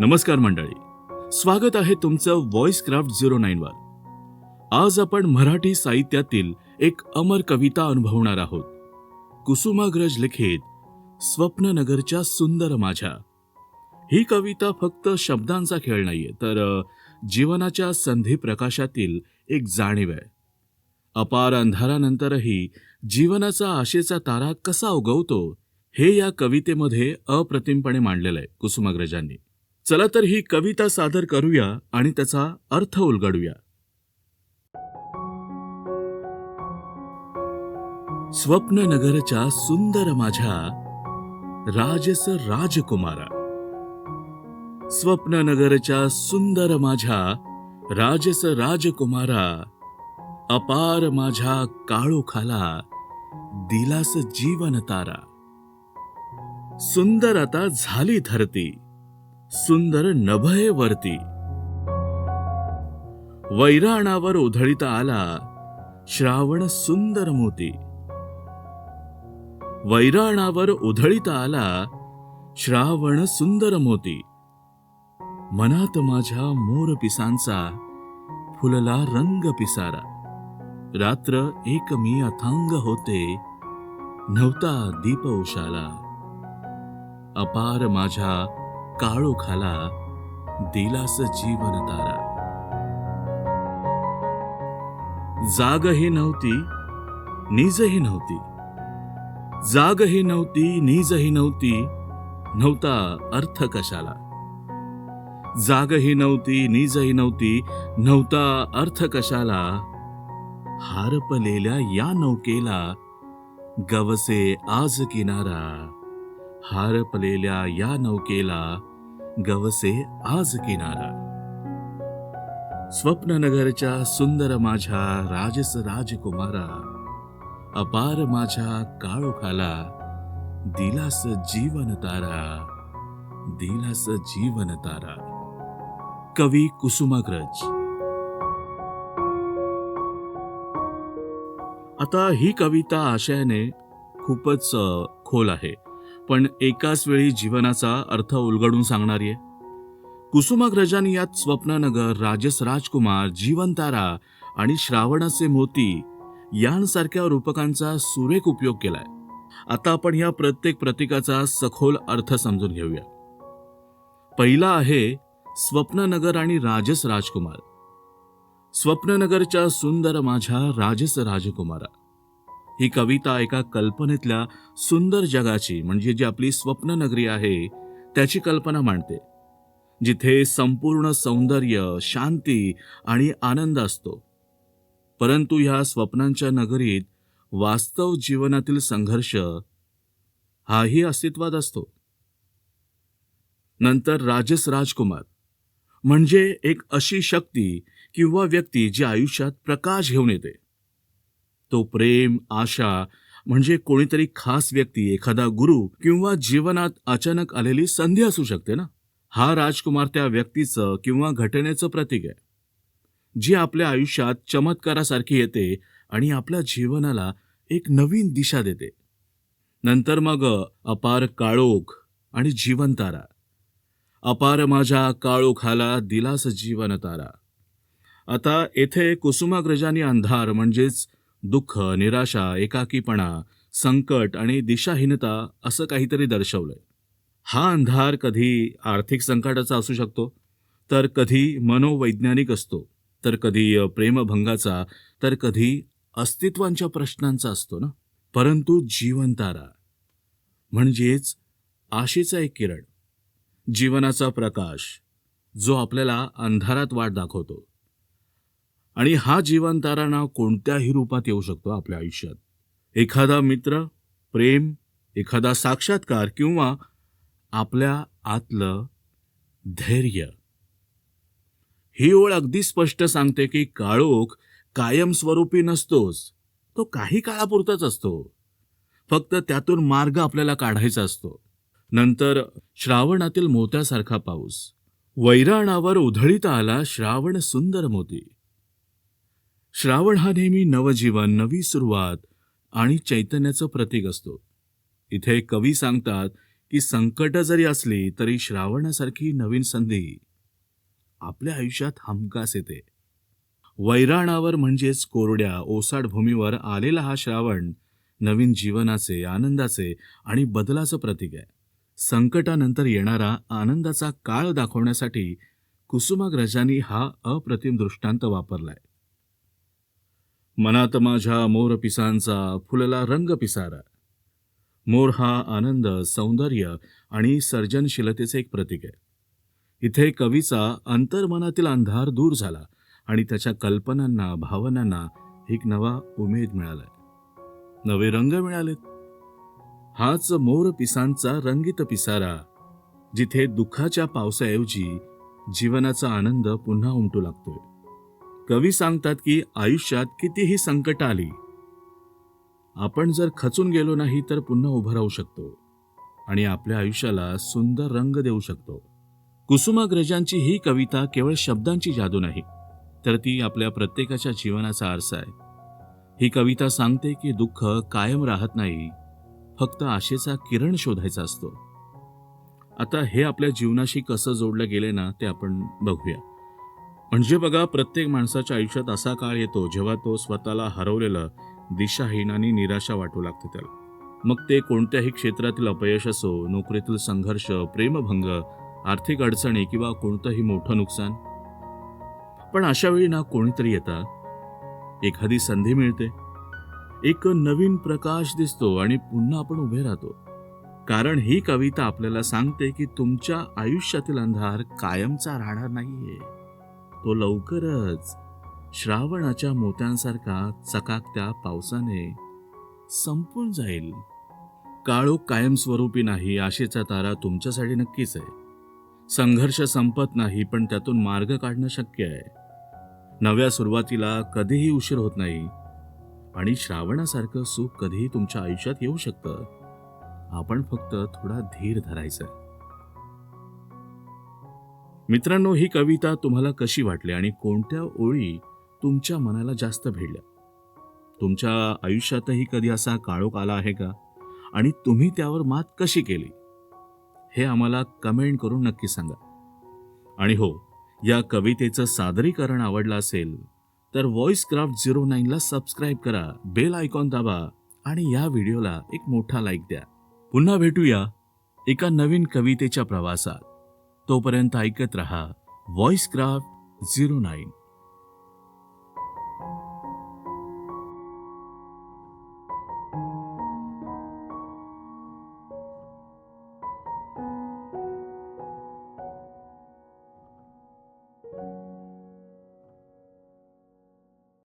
नमस्कार मंडळी. स्वागत आहे तुमचं व्हॉइस क्राफ्ट झिरो नाईन वर. आज आपण मराठी साहित्यातील एक अमर कविता अनुभवणार आहोत. कुसुमाग्रज लिखित स्वप्ननगरच्या सुंदर माझ्या. ही कविता फक्त शब्दांचा खेळ नाहीये तर जीवनाच्या संधी प्रकाशातील एक जाणीव आहे. अपार अंधारानंतरही जीवनाचा आशेचा तारा कसा उगवतो हे या कवितेमध्ये अप्रतिमपणे मांडलेलं आहे कुसुमाग्रजांनी. चला तर ही कविता सादर करूया आणि त्याचा अर्थ उलगडूया. स्वप्ननगरच्या सुंदर माझ्या राजस राजकुमारा. स्वप्ननगरच्या सुंदर माझ्या राजस राजकुमारा. अपार माझ्या काळोखाला दिलास जीवन तारा सुंदर आता झाली धरती. सुंदर नभये वरती. वैराणावर उधळीता आला श्रावण सुंदर मोती. वैराणावर उधळीता आला श्रावण सुंदर मोती. मनात माझ्या मोर पिसांचा फुलला रंग पिसारा. रात्र एक मी अथांग होते नव्हता दीप उशाला. अपार माझ्या काळोखाला दिलास जीवन तारा. जागही नव्हती निजही नव्हती. जागही नव्हती निजही नव्हती नव्हता अर्थ कशाला. जागही नव्हती निजही नव्हती नव्हता अर्थ कशाला. हारपलेल्या या नौकेला गवसे आज किनारा. हारपलेल्या या नौकेला गवसे आज किनारा. स्वप्ननगरच्या सुंदर माझ्या राजस राजकुमारा अपार माझ्या काळोखाला दिलास जीवन तारा दिलास जीवन तारा. कवी कुसुमाग्रज. आता ही कविता आशयाने खूपच खोल आहे. पण एकाच वेळी जीवनाचा अर्थ उलगडून सांगणारी आहे. कुसुमाग्रजांनी यात स्वप्ननगर राजस राजकुमार जीवनतारा आणि श्रावणाचे मोती यांसारख्या रूपकांचा सुरेख उपयोग केलाय. आता आपण या प्रत्येक प्रतीकाचा सखोल अर्थ समजून घेऊया. पहिला आहे स्वप्ननगर आणि राजस राजकुमार. स्वप्ननगरच्या सुंदर माझ्या राजस राजकुमारा. ही कविता एका कल्पनेतल्या सुंदर जगाची म्हणजे जी आपली स्वप्ननगरी आहे त्याची कल्पना मांडते. जिथे संपूर्ण सौंदर्य शांती आणि आनंद असतो. परंतु ह्या स्वप्नांच्या नगरीत वास्तव जीवनातील संघर्ष हाही अस्तित्वात असतो. नंतर राजस राजकुमार म्हणजे एक अशी शक्ती किंवा व्यक्ती जी आयुष्यात प्रकाश घेऊन येते. तो प्रेम आशा म्हणजे कोणीतरी खास व्यक्ती एखादा गुरु किंवा जीवनात अचानक आलेली संधी असू शकते ना? हा राजकुमार त्या व्यक्तीचं किंवा घटनेचं प्रतीक आहे. जी आपल्या आयुष्यात चमत्कारासारखी येते आणि आपल्या जीवनाला एक नवीन दिशा देते. नंतर मग अपार काळोख आणि जीवनतारा अपार माझ्या काळोखाला दिलास जीवन तारा आता येथे कुसुमाग्रजांनी अंधार म्हणजेच दुःख निराशा एकाकीपणा संकट आणि दिशाहीनता असं काहीतरी दर्शवलंय. हा अंधार कधी आर्थिक संकटाचा असू शकतो तर कधी मनोवैज्ञानिक असतो तर कधी प्रेमभंगाचा तर कधी अस्तित्वांच्या प्रश्नांचा असतो ना? परंतु जीवनतारा म्हणजेच आशेचा एक किरण जीवनाचा प्रकाश जो आपल्याला अंधारात वाट दाखवतो. आणि हा जीवनतारा नाव कोणत्याही रूपात येऊ शकतो आपल्या आयुष्यात. एखादा मित्र प्रेम एखादा साक्षात्कार किंवा आपल्या आतलं धैर्य. ही ओळ अगदी स्पष्ट सांगते की काळोख कायमस्वरूपी नसतोच. तो काही काळापुरताच असतो. फक्त त्यातून मार्ग आपल्याला काढायचा असतो. नंतर श्रावणातील मोत्यासारखा पाऊस. वैराणावर उधळीत आला श्रावण सुंदर मोती. श्रावण हा नेहमी नवजीवन नवी सुरुवात आणि चैतन्याचं प्रतीक असतो. इथे कवी सांगतात की संकट जरी असली तरी श्रावणासारखी नवीन संधी आपल्या आयुष्यात हमखास येते. वैराणावर म्हणजेच कोरड्या ओसाड भूमीवर आलेला हा श्रावण नवीन जीवनाचे आनंदाचे आणि बदलाचं प्रतीक आहे. संकटानंतर येणारा आनंदाचा काळ दाखवण्यासाठी कुसुमाग्रजांनी हा अप्रतिम दृष्टांत वापरलाय. मनात माझ्या मोर पिसांचा फुलला रंग पिसारा. मोर हा आनंद सौंदर्य आणि सर्जनशीलतेचे एक प्रतीक आहे. इथे कवीचा अंतर्मनातील अंधार दूर झाला आणि त्याच्या कल्पनांना भावनांना एक नवा उमेद मिळालाय नवे रंग मिळालेत हाच मोर पिसांचा रंगीत पिसारा जिथे दुःखाच्या पावसाऐवजी जीवनाचा आनंद पुन्हा उमटू लागतोय. कवी सांगतात की आयुष्यात कितीही संकट आली आपण जर खचून गेलो नाही तर पुन्हा उभं राहू शकतो आणि आपल्या आयुष्याला सुंदर रंग देऊ शकतो. कुसुमाग्रजांची ही कविता केवळ शब्दांची जादू नाही तर ती आपल्या प्रत्येकाच्या जीवनाचा आरसा आहे. ही कविता सांगते की दुःख कायम राहत नाही फक्त आशेचा किरण शोधायचा असतो. आता हे आपल्या जीवनाशी कसं जोडलं गेले ना ते आपण बघूया. म्हणजे बघा प्रत्येक माणसाच्या आयुष्यात असा काळ येतो जेव्हा तो स्वतःला हरवलेलं दिशाहीन आणि निराशा वाटू लागते त्याला. मग ते कोणत्याही क्षेत्रातील अपयश असो नोकरीतील संघर्ष प्रेमभंग आर्थिक अडचणी किंवा कोणतंही मोठं नुकसान. पण अशा वेळी ना कोणीतरी येतात एखादी संधी मिळते. एक नवीन प्रकाश दिसतो आणि पुन्हा आपण उभे राहतो. कारण ही कविता आपल्याला सांगते की तुमच्या आयुष्यातील अंधार कायमचा राहणार नाहीये. तो लवकरच श्रावणाच्या मोत्यांसारखा चकाकत्या पावसाने संपून जाईल. काळोख कायमस्वरूपी नाही आशेचा तारा तुमच्यासाठी नक्कीच आहे. संघर्ष संपत नाही पण त्यातून मार्ग काढणं शक्य आहे. नव्या सुरुवातीला कधीही उशीर होत नाही. आणि श्रावणासारखं सुख कधीही तुमच्या आयुष्यात येऊ शकतं. आपण फक्त थोडा धीर धरायचा मित्रांनो ही कविता तुम्हाला कशी वाटली आणि कोणत्या ओळी तुमच्या मनाला जास्त भिडल्या? तुमच्या आयुष्यातही कधी असा काळोख आला आहे का? आणि तुम्ही त्यावर मात कशी केली? हे आम्हाला कमेंट करून नक्की सांगा. आणि हो या कवितेचं सादरीकरण आवडलं असेल तर व्हॉइस क्राफ्ट झिरो नाईनला सबस्क्राईब करा बेल आयकॉन दाबा आणि या व्हिडिओला एक मोठा लाईक द्या. पुन्हा भेटूया एका नवीन कवितेच्या प्रवासात. तोपर्यंत ऐकत रहा व्हॉइस क्राफ्ट झिरो नाईन